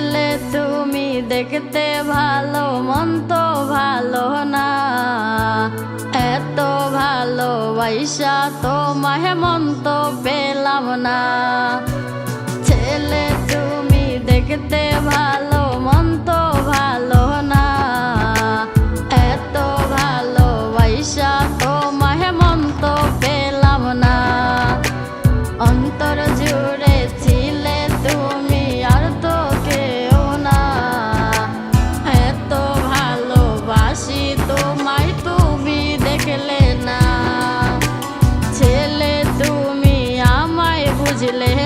ছেলে তুমি দেখতে ভালো, মন তো ভালো না। এত ভালো বৈশা তো মন তো পেলাম না। ছেলে তুমি দেখতে de ler.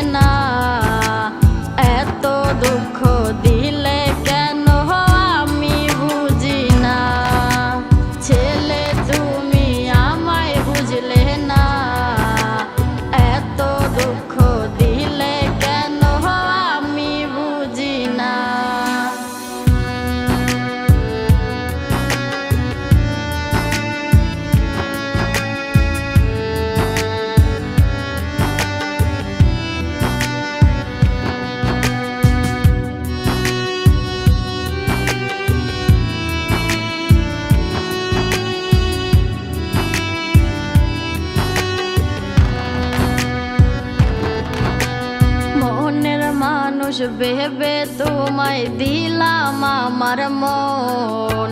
মানুষ ভেবে তোমায় দিলাম আমার মন।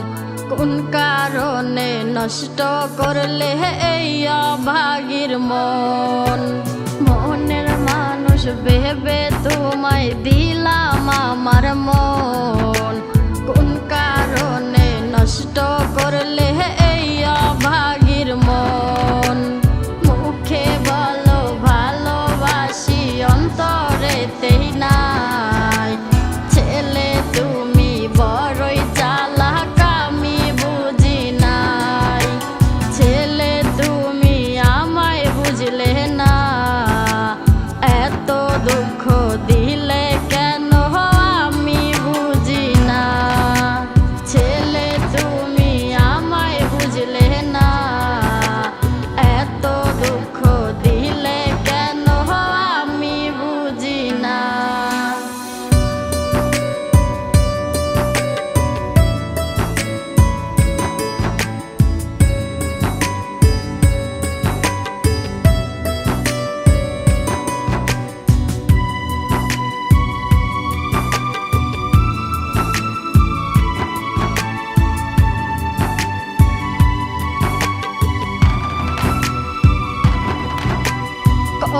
কোন কারণে নষ্ট করলে এই অভাগীর মন? মনের মানুষ ভেবে তোমায় দিলাম আমার মন। কোন কারণে নষ্ট করলে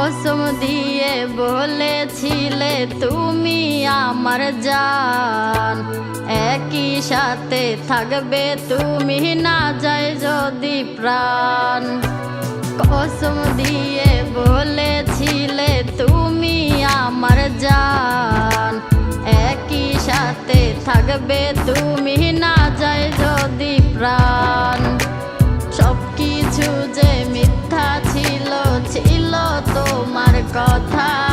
কসম দিয়ে বলেছিলে তুমি আমার জান। একই সাথে থাকবে তুমি না যায় যদি প্রাণ। কসম দিয়ে বলেছিলে তুমি আমার জান। একই সাথে থাকবে তুমি না যায় যদি প্রাণ। কথা